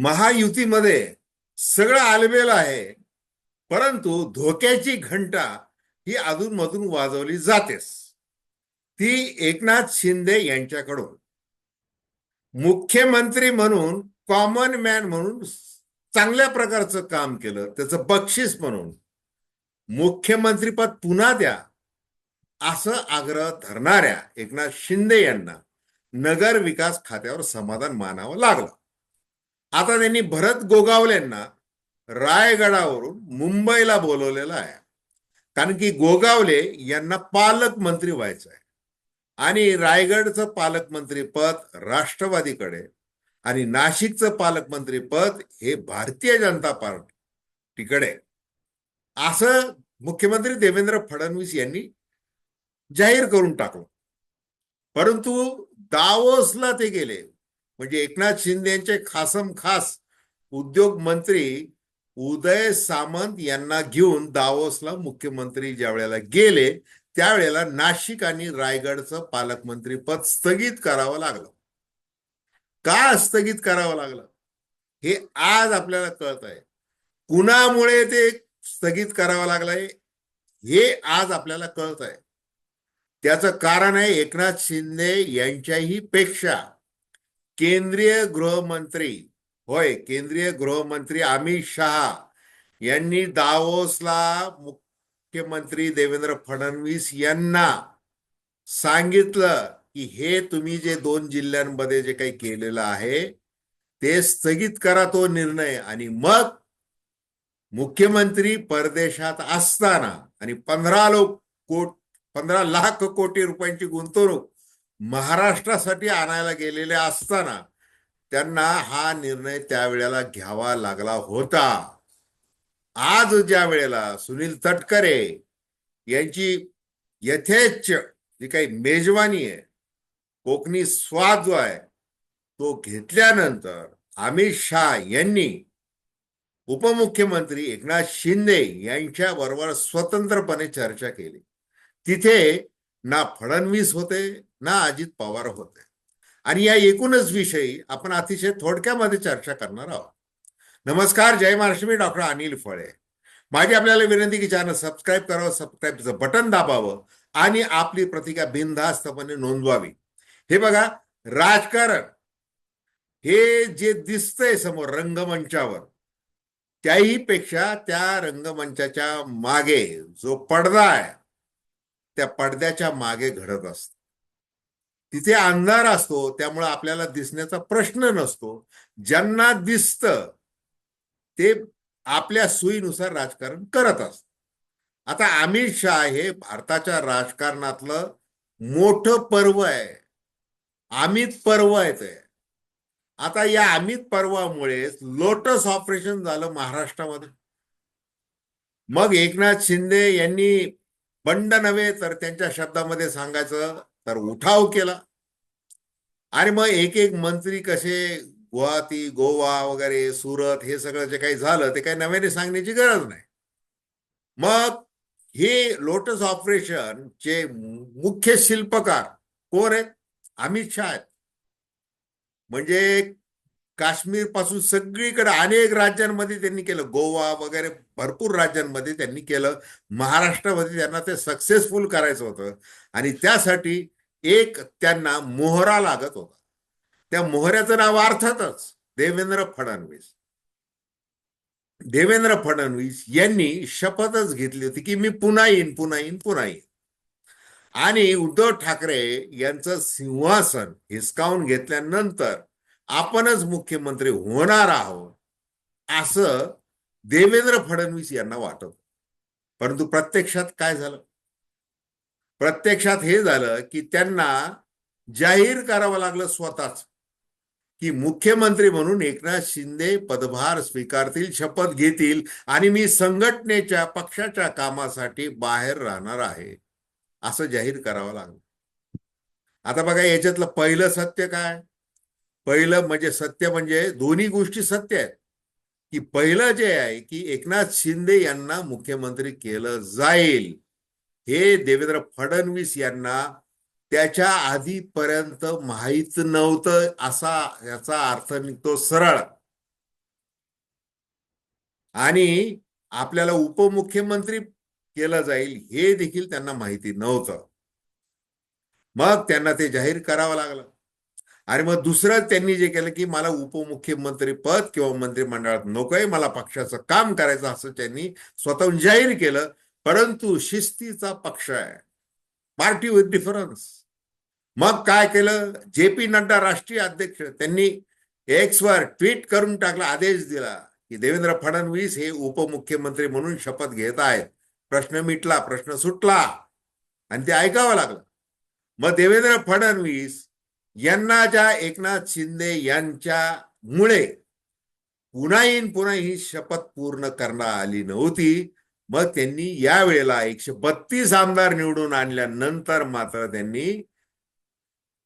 महायुतीमध्ये सगळं आलबेल आहे परंतु धोक्याची घंटा ही अधूनमधून वाजवली जातेच. ती एकनाथ शिंदे यांच्याकडून. मुख्यमंत्री म्हणून कॉमन मॅन म्हणून चांगल्या प्रकारचं काम केलं त्याचं बक्षीस म्हणून. मुख्यमंत्रीपद पुन्हा द्या असं आग्रह धरणाऱ्या एकनाथ शिंदे यांना नगर विकास खात्यावर समाधान मानावं लागलं. आता त्यांनी भरत गोगावलेंना रायगडावरून मुंबईला बोलवलेलं आहे. कारण की गोगावले यांना पालकमंत्री व्हायचं आहे. आणि रायगडचं पालकमंत्री पद राष्ट्रवादीकडे आणि नाशिकचं पालकमंत्री पद हे भारतीय जनता पार्टीकडे. असं मुख्यमंत्री देवेंद्र फडणवीस यांनी जाहीर करून टाकलं. परंतु दावोसला ते गेले. म्हणजे एकनाथ शिंदे यांचे खासम खास उद्योग मंत्री उदय सामंत यांना घेऊन दावोसला मुख्यमंत्री ज्या वेळेला गेले त्यावेळेला नाशिक आणि रायगडचं पालकमंत्री पद स्थगित करावं लागलं. का स्थगित करावं लागलं? हे आज आपल्याला कळत आहे कुणामुळे ते स्थगित करावं लागलंय? हे आज आपल्याला कळत आहे त्याचं कारण आहे एकनाथ शिंदे यांच्याही पेक्षा केंद्रीय गृहमंत्री होय केंद्रीय गृहमंत्री अमित शहा यांनी दावोसला मुख्यमंत्री देवेंद्र फडणवीस यांना सांगितलं की हे तुम्ही जे दोन जिल्ह्यांमध्ये जे काही केलेलं आहे ते स्थगित करा तो निर्णय. आणि मग मुख्यमंत्री परदेशात असताना आणि पंधरा लोक कोट पंधरा लाख कोटी रुपयांची गुंतवणूक महाराष्ट्रासाठी आणायला गेलेले असताना त्यांना हा निर्णय त्यावेळेला घ्यावा लागला होता. आज ज्या वेळेला सुनील तटकरे यांची यथेच्छ जी काही मेजवानी आहे कोकणी स्वाद जो आहे तो घेतल्यानंतर अमित शहा यांनी उपमुख्यमंत्री एकनाथ शिंदे यांच्या बरोबर स्वतंत्रपणे चर्चा केली. तिथे ना फडणवीस होते ना अजित पवार होते. आणि या एकूणच विषयी आपण अतिशय थोडक्यामध्ये चर्चा करणार आहोत. नमस्कार जय महाराष्ट्र मी डॉक्टर अनिल फळे. माझी आपल्याला विनंती की चॅनल सबस्क्राईब करावं सबस्क्राईबचं बटन दाबावं आणि आपली प्रतिका बिनधास्तपणे नोंदवावी. हे बघा राजकारण हे जे दिसतंय समोर रंगमंचावर त्याही पेक्षा त्या रंगमंचाच्या मागे जो पडदा आहे त्या पडद्याच्या मागे घडत असत. तिथे अंधार असतो त्यामुळे आपल्याला दिसण्याचा प्रश्न नसतो. ज्यांना दिसत ते आपल्या सोयीनुसार राजकारण करत असत. आता अमित शहा हे भारताच्या राजकारणातलं मोठं पर्व आहे. अमित पर्व आहे ते. आता या अमित पर्वामुळे लोटस ऑपरेशन झालं महाराष्ट्रामध्ये. मग एकनाथ शिंदे यांनी बंड नव्हे तर त्यांच्या शब्दामध्ये सांगायचं तर उठाव केला. आणि मग एक एक मंत्री कसे गुवाहाटी गोवा वगैरे सुरत हे सगळं जे काही झालं ते काही नव्याने सांगण्याची गरज नाही. मग हे लोटस ऑपरेशन चे मुख्य शिल्पकार कोण आहेत? अमित शाह आहेत. म्हणजे काश्मीरपासून सगळीकडे अनेक राज्यांमध्ये त्यांनी केलं. गोवा वगैरे भरपूर राज्यांमध्ये त्यांनी केलं. महाराष्ट्रामध्ये त्यांना ते सक्सेसफुल करायचं होतं. आणि त्यासाठी एक त्यांना मोहरा लागत होता. त्या मोहऱ्याचं नाव अर्थातच देवेंद्र फडणवीस. देवेंद्र फडणवीस यांनी शपथच घेतली होती की मी पुन्हा येईन पुन्हा येईन पुन्हा येईन. आणि उद्धव ठाकरे यांचं सिंहासन हिसकावून घेतल्यानंतर आपणच मुख्यमंत्री होणार आहोत असं देवेंद्र फडणवीस यांना वाटत. परंतु प्रत्यक्षात काय झालं? प्रत्यक्षात हे झालं की त्यांना जाहीर करावं लागलं स्वतःच की मुख्यमंत्री म्हणून एकनाथ शिंदे पदभार स्वीकारतील शपथ घेतील आणि मी संघटनेच्या पक्षाच्या कामासाठी बाहेर राहणार आहे असं जाहीर करावं लागलं. आता बघा याच्यातलं पहिलं सत्य काय? पहिलं म्हणजे सत्य म्हणजे दोन्ही गोष्टी सत्य आहेत. की पहिलं जे आहे की एकनाथ शिंदे यांना मुख्यमंत्री केलं जाईल. हे देवेंद्र फडणवीस यांना त्याच्या आधीपर्यंत माहीत नव्हतं असा याचा अर्थ निघतो सरळ. आणि आपल्याला उपमुख्यमंत्री केलं जाईल हे देखील त्यांना माहिती नव्हतं. मग त्यांना ते जाहीर करावं लागलं. आणि मग दुसरं त्यांनी जे केलं की मला उपमुख्यमंत्री पद किंवा मंत्रिमंडळात नकोय मला पक्षाचं काम करायचं असं त्यांनी स्वतःहून जाहीर केलं. परंतु शिस्तीचा पक्ष आहे. पार्टी विथ डिफरन्स मग काय केलं? जे पी नड्डा राष्ट्रीय अध्यक्ष त्यांनी एक्सवर ट्विट करून टाकला आदेश दिला की देवेंद्र फडणवीस हे उपमुख्यमंत्री म्हणून शपथ घेत आहेत. प्रश्न मिटला प्रश्न सुटला. आणि ते ऐकावं लागलं. मग देवेंद्र फडणवीस यांना ज्या एकनाथ शिंदे यांच्यामुळे पुन्हा येईन पुन्हा ही शपथ पूर्ण करण्यात आली नव्हती मग त्यांनी या वेळेला एकशे बत्तीस आमदार निवडून आणल्यानंतर मात्र त्यांनी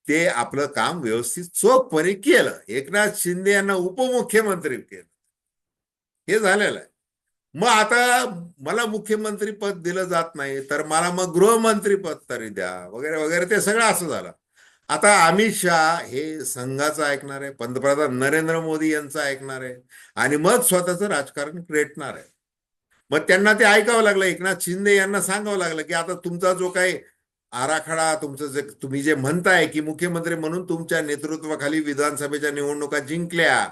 ते आपलं काम व्यवस्थित चोखपणे केलं. एकनाथ शिंदे यांना उपमुख्यमंत्री केलं. हे झालेलं आहे. मग आता मला मुख्यमंत्री पद दिलं जात नाही तर मला मग गृहमंत्री पद तरी द्या वगैरे वगैरे ते सगळं असं झालं. आता अमित शहा हे संघाचं ऐकणार आहे पंतप्रधान नरेंद्र मोदी यांचं ऐकणार आहे आणि मग स्वतःचं राजकारण रेटणार आहे. मग त्यांना ते ऐकावं लागलं एकनाथ शिंदे यांना सांगावं लागलं की आता तुमचा जो काही आराखडा तुमचं जे तुम्ही जे म्हणताय की मुख्यमंत्री म्हणून तुमच्या नेतृत्वाखाली विधानसभेच्या निवडणुका जिंकल्या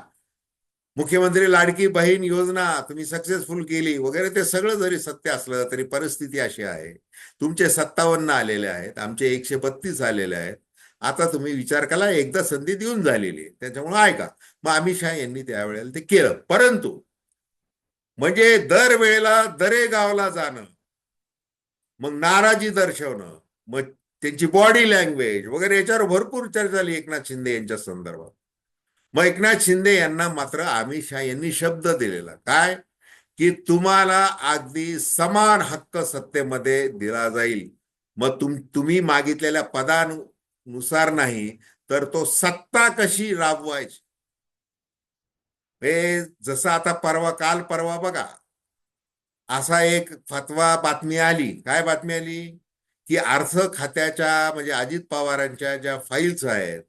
मुख्यमंत्री लाडकी बहीण योजना तुम्ही सक्सेसफुल केली वगैरे ते सगळं जरी सत्य असलं तरी परिस्थिती अशी आहे. तुमचे सत्तावन्न आलेले आहेत आमचे एकशे बत्तीस आलेले आहेत. आता तुम्ही विचार केला एकदा संधी देऊन झालेली आहे. त्याच्यामुळे ऐका. मग अमित शहा यांनी त्यावेळेला ते केलं. परंतु म्हणजे दरवेळेला दरेगावला जाणं मग नाराजी दर्शवणं मग त्यांची बॉडी लँग्वेज वगैरे याच्यावर भरपूर चर्चा झाली एकनाथ शिंदे यांच्या संदर्भात. मग एकनाथ शिंदे यांना मात्र अमित शहा यांनी शब्द दिलेला. काय? की तुम्हाला अगदी समान हक्क सत्तेमध्ये दिला जाईल. मग तुम तुम्ही मागितलेल्या नुसार नाही तर तो सत्ता कशी राबवायची? हे जसं आता परवा काल परवा बघा असा एक फतवा बातमी आली. काय बातमी आली? की अर्थ खात्याच्या म्हणजे अजित पवारांच्या ज्या फाईल्स आहेत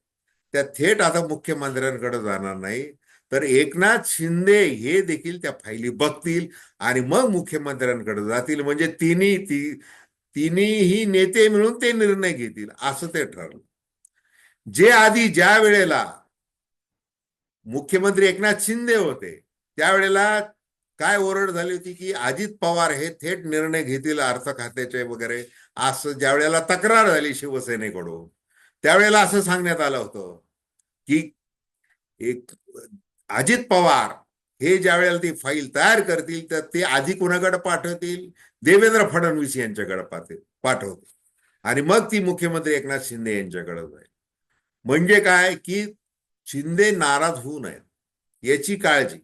त्या थेट आता मुख्यमंत्र्यांकडे जाणार नाही. तर एकनाथ शिंदे हे देखील त्या फाईली बघतील आणि मग मुख्यमंत्र्यांकडे जातील. म्हणजे तिन्ही ती तिन्हीही नेते मिळून ते निर्णय घेतील असं ते ठरलं. जे आधी ज्या वेळेला मुख्यमंत्री एकनाथ शिंदे होते त्यावेळेला काय ओरड झाली होती की अजित पवार हे थेट निर्णय घेतील अर्थ खात्याचे वगैरे असं ज्या वेळेला तक्रार झाली शिवसेनेकडून त्यावेळेला असं सांगण्यात आलं होतं की एक अजित पवार हे ज्या वेळेला ती फाईल तयार करतील तर ते आधी कुणाकडे पाठवतील? देवेंद्र फडणवीस यांच्याकडे पाठवतील. आणि मग ती मुख्यमंत्री एकनाथ शिंदे यांच्याकडे जाईल. म्हणजे काय की शिंदे नाराज होऊ नयेत. याची काळजी.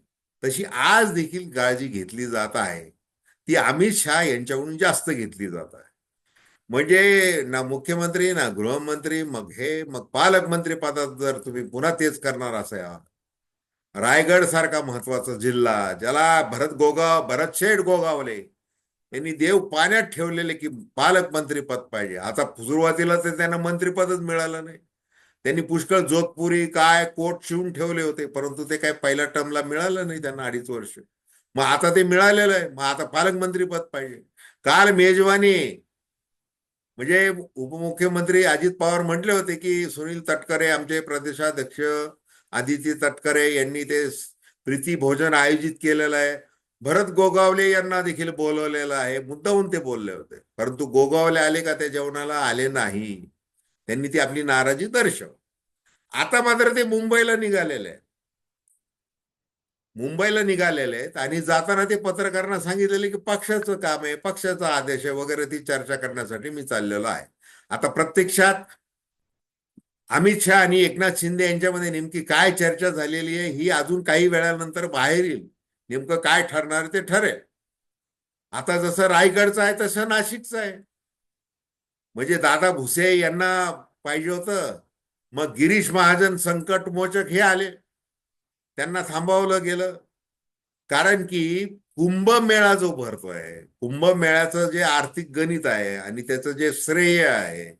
तशी आज देखील काळजी घेतली जात आहे. ती अमित शहा यांच्याकडून जास्त घेतली जात आहे. म्हणजे ना मुख्यमंत्री ना गृहमंत्री मग हे मग पालकमंत्री पदात जर तुम्ही पुन्हा तेच करणार असा रायगड सारखा महत्त्वाचा जिल्हा ज्याला भरत गोगाव भरत शेठ गोगावले यांनी देव पाण्यात ठेवलेले की पालकमंत्री पद पाहिजे. आता सुरुवातीला तर त्यांना मंत्रीपदच मिळालं नाही. त्यांनी पुष्कळ जोधपुरी काय कोट शिवून ठेवले होते परंतु ते काय पहिल्या टर्मला मिळालं नाही त्यांना अडीच वर्ष. मग आता ते मिळालेलं आहे. मग आता पालकमंत्री पद पाहिजे. काल मेजवानी म्हणजे उपमुख्यमंत्री अजित पवार म्हटले होते की सुनील तटकरे आमचे प्रदेशाध्यक्ष आदिती तटकरे यांनी ते प्रीती भोजन आयोजित केलेलं आहे. भरत गोगावले यांना देखील बोलवलेलं आहे. मुद्दाहून ते बोलले होते. परंतु गोगावले आले का त्या जेवणाला? आले नाही. त्यांनी ती आपली नाराजी दर्शव आता मात्र ते मुंबईला निघालेले आहेत. मुंबईला निघालेले आहेत आणि जाताना ते पत्रकारांना सांगितलेले की पक्षाचं काम आहे पक्षाचा आदेश आहे वगैरे ती चर्चा करण्यासाठी मी चाललेलो आहे. आता प्रत्यक्षात अमित शहा आणि एकनाथ शिंदे यांच्यामध्ये नेमकी काय चर्चा झालेली आहे ही अजून काही वेळानंतर बाहेर येईल. नेमकं काय ठरणार ते ठरेल. आता जसं रायगडचं आहे तसं नाशिकचं आहे. म्हणजे दादा भुसे यांना पाहिजे होतं. मग गिरीश महाजन संकट मोचक हे आले. त्यांना थांबवलं गेलं. कारण की कुंभमेळा जो भरतोय कुंभमेळ्याचं जे आर्थिक गणित आहे आणि त्याचं जे श्रेय आहे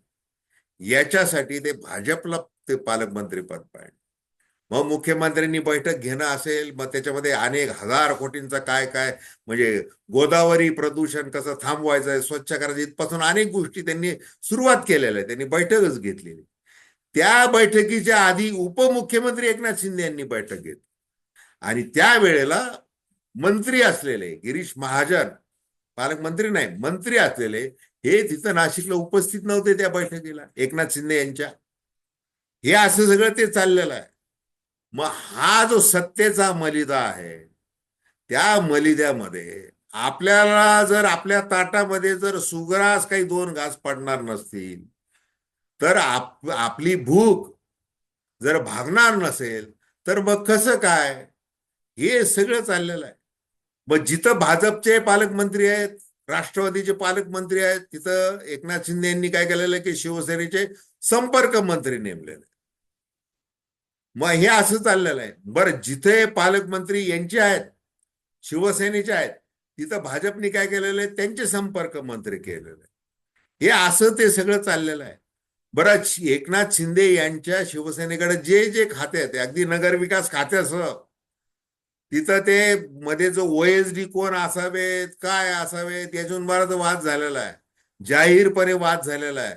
याच्यासाठी ते भाजपला ते पालकमंत्री पद पाहिजे. मग मुख्यमंत्र्यांनी बैठक घेणं असेल मग त्याच्यामध्ये अनेक हजार कोटींचा काय काय म्हणजे गोदावरी प्रदूषण कसं थांबवायचं आहे स्वच्छ करायचं इथपासून अनेक गोष्टी त्यांनी सुरुवात केलेल्या आहे त्यांनी बैठकच घेतलेली. त्या बैठकीच्या आधी उपमुख्यमंत्री एकनाथ शिंदे यांनी बैठक घेतली. आणि त्यावेळेला मंत्री असलेले गिरीश महाजन पालकमंत्री नाही मंत्री असलेले हे तिथं नाशिकला उपस्थित नव्हते त्या बैठकीला एकनाथ शिंदे यांच्या. हे असं सगळं ते चाललेलं आहे. मग हा जो सत्तेचा मलिदा आहे त्या मलिद्यामध्ये आपल्याला जर आपल्या ताटामध्ये जर सुग्रास काही दोन घास पडणार नसतील तर आप आपली भूक जर भागणार नसेल तर मग कसं काय? हे सगळं चाललेलं आहे. मग जिथं भाजपचे पालकमंत्री आहेत राष्ट्रवादीचे पालकमंत्री आहेत तिथं एकनाथ शिंदे यांनी काय केलेलं आहे की शिवसेनेचे संपर्क मंत्री नेमलेले मग हे असं चाललेलं आहे. बरं जिथे पालकमंत्री यांचे आहेत शिवसेनेचे आहेत तिथं भाजपने काय केलेलं आहे? त्यांचे संपर्क मंत्री केलेले हे असं ते सगळं चाललेलं आहे. बरं एकनाथ शिंदे यांच्या शिवसेनेकडे जे जे खाते आहेत अगदी नगरविकास खात्यासह तिथं ते मध्ये जो ओएसडी कोण असावेत काय असावेत याच्यावर बराच वाद झालेला आहे. जाहीरपणे वाद झालेला आहे.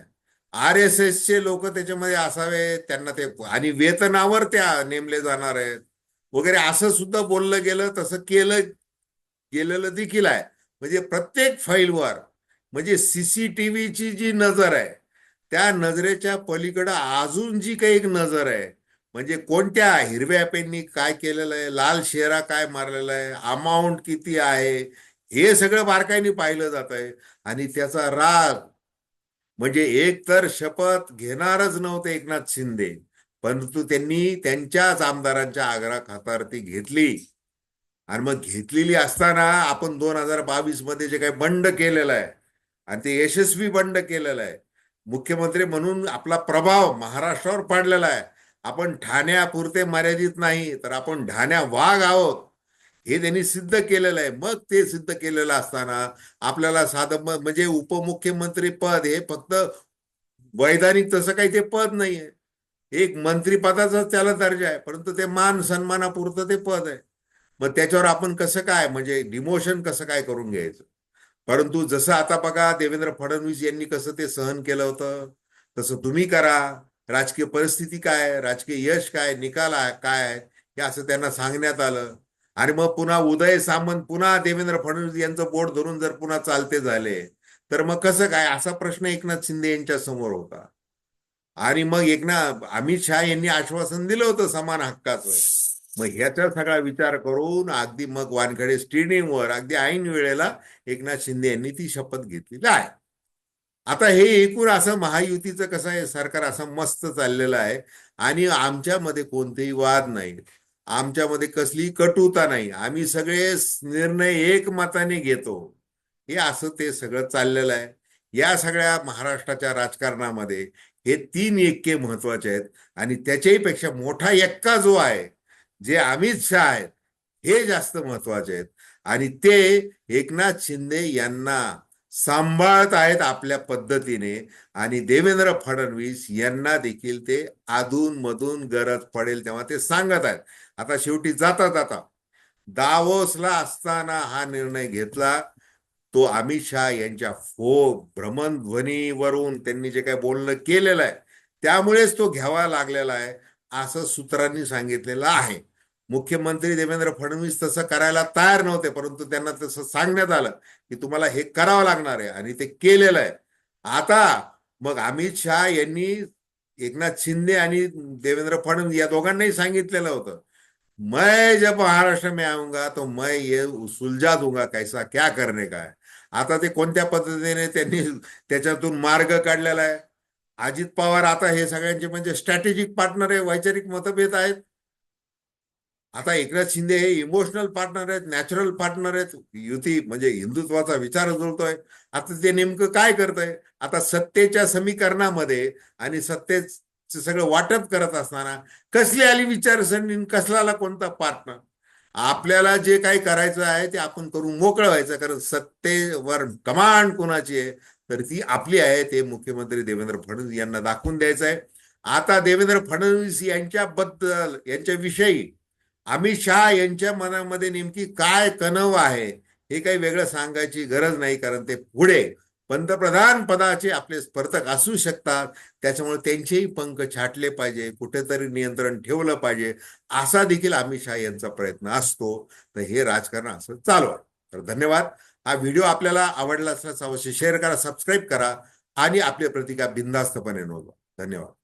आर एस एसचे लोक त्याच्यामध्ये असावे त्यांना ते आणि वेतनावर त्या नेमले जाणार आहेत. वगैरे असं सुद्धा बोललं गेलं तसं केलं गेलेलं देखील आहे. म्हणजे प्रत्येक फाईलवर म्हणजे सीसीटीव्हीची जी नजर आहे त्या नजरेच्या पलीकडं अजून जी काही एक नजर आहे म्हणजे कोणत्या हिरव्या पेननी काय केलेलं आहे लाल शेरा काय मारलेला आहे अमाऊंट किती आहे हे सगळं बारकाईने पाहिलं जात आहे आणि त्याचा राग म्हणजे एक तर शपथ घेणारच नव्हते एकनाथ शिंदे परंतु त्यांनी त्यांच्याच आमदारांच्या आग्रा खातार ती घेतली. आणि मग घेतलेली असताना आपण दोन हजार बावीसमध्ये जे काही बंड केलेलं आहे आणि ते यशस्वी बंड केलेलं आहे मुख्यमंत्री म्हणून आपला प्रभाव महाराष्ट्रावर पडलेला आहे. आपण ठाण्यापुरते मर्यादित नाही तर आपण ठाण्या वाघ आहोत. हे त्यांनी सिद्ध केलेलं आहे. मग ते सिद्ध केलेलं असताना आपल्याला साधं म्हणजे उपमुख्यमंत्री पद हे फक्त वैधानिक तसं काही ते पद नाहीये. एक मंत्रीपदाचा त्याला दर्जा आहे परंतु ते मान सन्मानापुरतं ते पद आहे. मग त्याच्यावर आपण कसं काय म्हणजे डिमोशन कसं काय करून घ्यायचं? परंतु जसं आता बघा देवेंद्र फडणवीस यांनी कसं ते सहन केलं होतं तसं तुम्ही करा. राजकीय परिस्थिती काय राजकीय यश काय निकाल काय हे असं त्यांना सांगण्यात आलं. आणि मग पुन्हा उदय सामंत पुन्हा देवेंद्र फडणवीस यांचं बोट धरून जर पुन्हा चालते झाले तर मग कसं काय? असा प्रश्न एकनाथ शिंदे यांच्या समोर होता. आणि मग एकनाथ अमित शहा यांनी आश्वासन दिलं होतं समान हक्काचं. मग ह्याचा सगळा विचार करून अगदी मग वानखेडे स्टेडियमवर अगदी ऐन वेळेला एकनाथ शिंदे यांनी ती शपथ घेतलेली आहे. आता हे एकूण असं महायुतीचं कसं आहे? सरकार असं मस्त चाललेलं आहे. आणि आमच्यामध्ये कोणतेही वाद नाही आमच्यामध्ये कसली कटुता नाही. आम्ही सगळे निर्णय एकमताने घेतो. हे असं ते सगळं चाललेलं आहे. या सगळ्या महाराष्ट्राच्या राजकारणामध्ये हे तीन एक्के महत्त्वाचे आहेत. आणि त्याच्याही पेक्षा मोठा एक्का जो आहे जे अमित शहा आहेत हे जास्त महत्त्वाचे आहेत. आणि ते एकनाथ शिंदे यांना सांभाळत आहेत आपल्या पद्धतीने. आणि देवेंद्र फडणवीस यांना देखील ते आधून मधून गरज पडेल तेव्हा ते सांगत आहेत. आता शेवटी जाता जाता दावोसला असताना हा निर्णय घेतला. तो अमित शहा यांच्या फो भ्रमणध्वनीवरून त्यांनी जे काही बोलणं केलेलं आहे त्यामुळेच तो घ्यावा लागलेला आहे असं सूत्रांनी सांगितलेलं आहे. मुख्यमंत्री देवेंद्र फडणवीस तसं करायला तयार नव्हते परंतु त्यांना तसं सांगण्यात आलं की तुम्हाला हे करावं लागणार आहे आणि ते केलेलं आहे. आता मग अमित शहा यांनी एकनाथ शिंदे आणि देवेंद्र फडणवीस या दोघांनाही सांगितलेलं होतं. मैं जब महाराष्ट्र में आऊंगा तो मैं ये सुलझा दूंगा कैसा क्या करणे काय आता ते कोणत्या पद्धतीने त्यांनी त्याच्यातून मार्ग काढलेला आहे? अजित पवार आता हे सगळ्यांचे म्हणजे स्ट्रॅटेजिक पार्टनर आहे वैचारिक मतभेद आहेत. आता एकनाथ शिंदे हे इमोशनल पार्टनर आहेत नॅचरल पार्टनर आहेत. युती म्हणजे हिंदुत्वाचा विचार जुळतोय. आता ते नेमकं काय करत आहे आता सत्तेच्या समीकरणामध्ये आणि सत्तेच सगळं वाटप करत असताना कसली आली विचारसरणी कसलाला कोणता पार्टनर आपल्याला जे काही करायचं आहे ते आपण करून मोकळं व्हायचं कारण सत्तेवर कमांड कोणाची आहे तर ती आपली आहे ते मुख्यमंत्री देवेंद्र फडणवीस यांना दाखवून द्यायचं आहे. आता देवेंद्र फडणवीस यांच्याबद्दल यांच्याविषयी अमित शहा यांच्या मनामध्ये नेमकी काय कणव आहे हे काही वेगळं सांगायची गरज नाही कारण ते पुढे पंतप्रधान पदाचे आपले स्पर्धक असू शकतात. त्याच्यामुळे त्यांचेही पंख छाटले पाहिजे कुठेतरी नियंत्रण ठेवलं पाहिजे असा देखील अमित शहा यांचा प्रयत्न असतो. तर हे राजकारण असं चालू आहे. तर धन्यवाद. हा व्हिडिओ आपल्याला आवडला असल्यास अवश्य शेअर करा सबस्क्राईब करा आणि आपली प्रतिका बिंदास्तपणे नोंदवा. धन्यवाद.